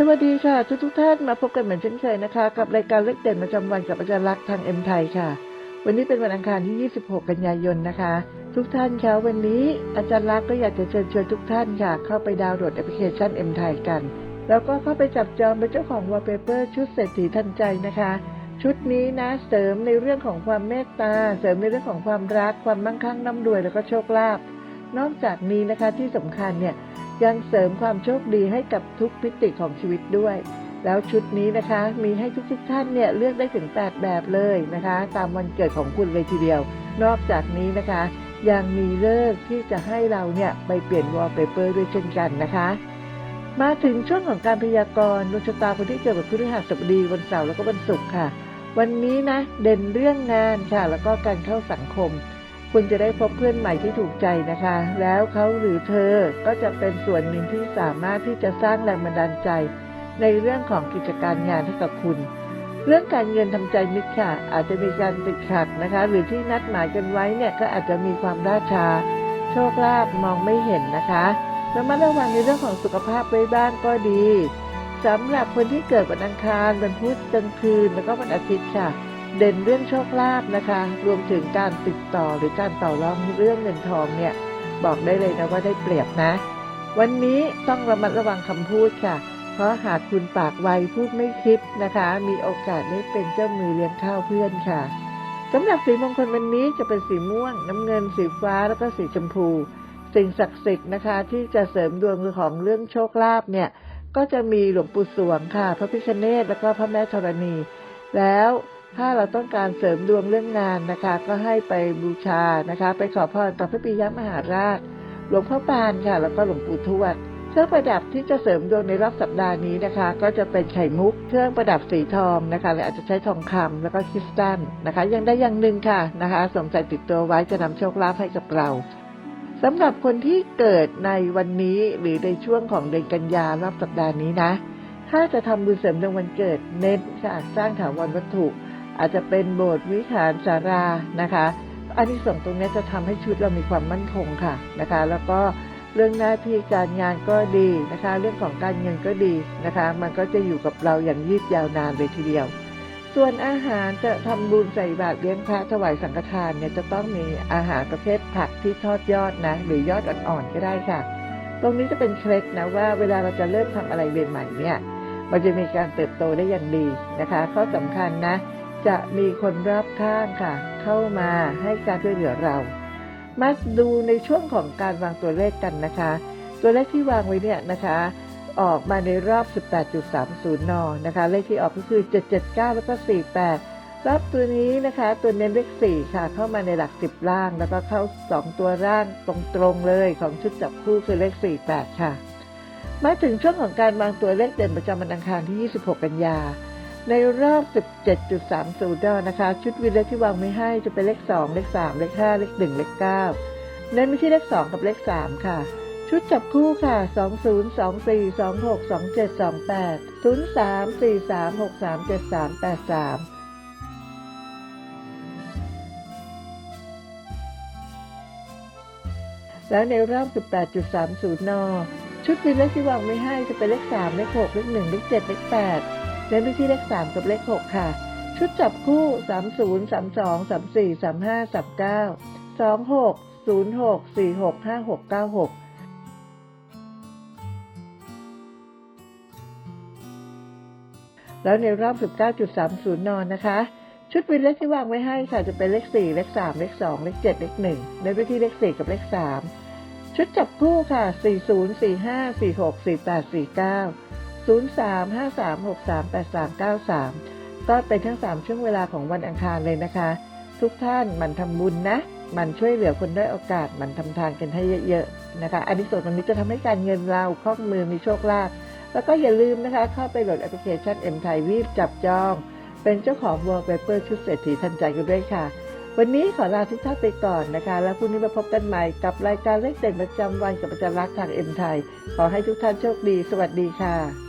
สวัสดีค่ะ ทุกทุกท่านมาพบกันเหมือนเช่นเคยนะคะ กับรายการเล็กเด่นประจำวันกับอาจารย์ลักษ์ทางเอ็มไทยค่ะ วันนี้เป็นวันอังคารที่ 26 กันยายนนะคะ ทุกท่านคะวันนี้อาจารย์ลักษ์ก็อยากจะเชิญชวนทุกท่านค่ะ เข้าไปดาวน์โหลดแอปพลิเคชันเอ็มไทยกัน แล้วก็เข้าไปจับจองเป็นเจ้าของวอลเปเปอร์ชุดเศรษฐีทันใจนะคะ ชุดนี้นะเสริมในเรื่องของความเมตตา เสริมในเรื่องของความรักความมั่งคั่งร่ำรวยแล้วก็โชคลาภนอกจากนี้นะคะที่สำคัญเนี่ย ยังเสริมความโชคดีให้กับทุกมิติของชีวิตด้วย แล้วชุดนี้นะคะมีให้ทุกๆท่านเนี่ยเลือกได้ถึง 8 แบบเลยนะคะ ตามวันเกิดของคุณเลยทีเดียว นอกจากนี้นะคะ ยังมีเลิกที่จะให้เราเนี่ยไปเปลี่ยนวอลเปเปอร์ด้วยเช่นกันนะคะมาถึงช่วงของการพยากรณ์ดวงชะตาคนที่เกิดวันพฤหัสบดีวันเสาร์แล้วก็วันศุกร์ค่ะ วันนี้นะ เด่นเรื่องงานค่ะ แล้วก็การเข้าสังคม คุณจะได้พบเพื่อนใหม่ที่ถูกใจนะคะ แล้วเขาหรือเธอก็จะเป็นส่วนหนึ่งที่สามารถที่จะสร้างแรงบันดาลใจ ในเรื่องของกิจการงานให้กับคุณ เรื่องการเงินทำใจนิดค่ะ อาจจะมีการติดขัดนะคะ หรือที่นัดหมายกันไว้เนี่ยก็อาจจะมีความล่าช้าโชคลาภมองไม่เห็นนะคะระมัดระวังในเรื่องของสุขภาพไว้บ้างก็ดีสำหรับคนที่เกิดวันอังคารวันพุธกลางคืนแล้วก็วันอาทิตย์ค่ะ เด่นเรื่องโชคลาภนะคะ รวมถึงการติดต่อหรือการต่อรองเรื่องเงินทองเนี่ย บอกได้เลยนะว่าได้เปรียบนะ วันนี้ต้องระมัดระวังคำพูดค่ะ เพราะหากคุณปากไวพูดไม่คิดนะคะ มีโอกาสได้เป็นเจ้ามือเลี้ยงข้าวเพื่อนค่ะสำหรับสีมงคลวันนี้จะเป็นสีม่วง น้ำเงินสีฟ้าแล้วก็สีชมพู สิ่งศักดิ์สิทธิ์นะคะ ที่จะเสริมดวงของเรื่องโชคลาภเนี่ย ก็จะมีหลวงปู่สวงค่ะ พระพิฆเนศแล้วก็พระแม่ธรณี แล้ว ถ้าเราต้องการเสริมดวงเรื่องงานนะคะ ก็ให้ไปบูชานะคะ ไปขอพรกับพระปิยมหาราช หลวงพ่อปานค่ะ แล้วก็หลวงปู่ทวดเครื่องประดับที่จะเสริมดวงในรอบสัปดาห์นี้นะคะ ก็จะเป็นไข่มุก เครื่องประดับสีทองนะคะหรืออาจจะใช้ทองคำแล้วก็คริสตัลนะคะ ยังได้อย่างหนึ่งค่ะนะคะสมใส่ติดตัวไว้จะนำโชคลาภให้กับเราสำหรับคนที่เกิดในวันนี้หรือในช่วงของเดือนกันยารอบสัปดาห์นี้นะ ถ้าจะทำบุญเสริมดวงวันเกิดเน้นค่ะสร้างถาวรวัตถุ อาจจะเป็นโบสถ์วิหารสารานะคะอันที่ส่งส์ตรงนี้จะทำให้ชีวิตเรามีความมั่นคงค่ะนะคะ แล้วก็เรื่องหน้าที่การงานก็ดีนะคะ เรื่องของการเงินก็ดีนะคะ มันก็จะอยู่กับเราอย่างยืดยาวนานเลยทีเดียว ส่วนอาหารจะทำบุญใส่บาตรเลี้ยงพระถวายสังฆทานเนี่ยจะต้องมีอาหารประเภทผักที่ทอดยอดนะ หรือยอดอ่อนๆก็ได้ค่ะ ตรงนี้จะเป็นเคล็ดนะว่าเวลาเราจะเริ่มทำอะไรใหม่ๆเนี่ย มันจะมีการเติบโตได้อย่างดีนะคะ ข้อสำคัญนะ จะมีคนรอบข้างค่ะ เข้ามาให้การช่วยเหลือเรา มาดูในช่วงของการวางตัวเลขกันนะคะ ตัวเลขที่วางไว้เนี่ยนะคะ ออกมาในรอบ 18.30 น นะคะ เลขที่ออกก็คือ 779 แล้วก็ 48 รอบตัวนี้นะคะ ตัวเน้นเลข 4 ค่ะ เข้ามาในหลัก 10 ล่าง แล้วก็เข้า 2 ตัวร่างตรงๆเลยของชุดจับคู่คือเลข 48 ค่ะ มาถึงช่วงของการวางตัวเลขเด่นประจำวันอังคารที่ 26 กันยา ในรอบ 17.30ดอนะคะ ชุดวินเลขที่วางไม่ให้จะเป็นเลข 2 เลข 3 เลข 5 เลข 1 เลข9ในไม่ใช่เลข 2 กับเลข 3 ค่ะ ชุดจับคู่ค่ะ 20 24 26 27 28 03 43 63 73 83แล้วในรอบ 18.30 น ชุดวินเลขที่วางไม่ให้จะเป็นเลข 3 เลข 6 เลข 1 เลข 7 เลข 8 เน้นไปที่เลข3กับเลข6ค่ะ ชุดจับคู่30 32 34 35 39 26 06 46 56 96แล้วในรอบ 19.30 นอนนะคะ ชุดวินเลขที่วางไว้ให้ค่ะจะเป็นเลข 4 เลข 3 เลข 2 เลข 7 เลข1เน้นไปที่เลข 4 กับเลข 3 ชุดจับคู่ค่ะ 40 45 46 48 49 03 53 63 83 93ก็เป็นทั้ง 3 ช่วงเวลาของวันอังคารเลยนะคะ ทุกท่านมันทำบุญนะ มันช่วยเหลือคนได้อยโอกาส มันทำทานกันให้เยอะๆนะคะ อันนี้ส่วนตรงนี้จะทำให้การเงินเราคล่องมือมีโชคลาภ แล้วก็อย่าลืมนะคะ เข้าไปโหลดแอปพลิเคชัน M ไทยรีบจับจอง เป็นเจ้าของ Wallpaper ชุดเศรษฐีทันใจกันด้วยค่ะวันนี้ขอลาทุกท่านไปก่อนนะคะ แล้วพรุ่งนี้มาพบกันใหม่กับรายการเลขเด่นประจำวันกับอาจารย์รักษ์ทาง M ไทย ขอให้ทุกท่านโชคดี สวัสดีค่ะ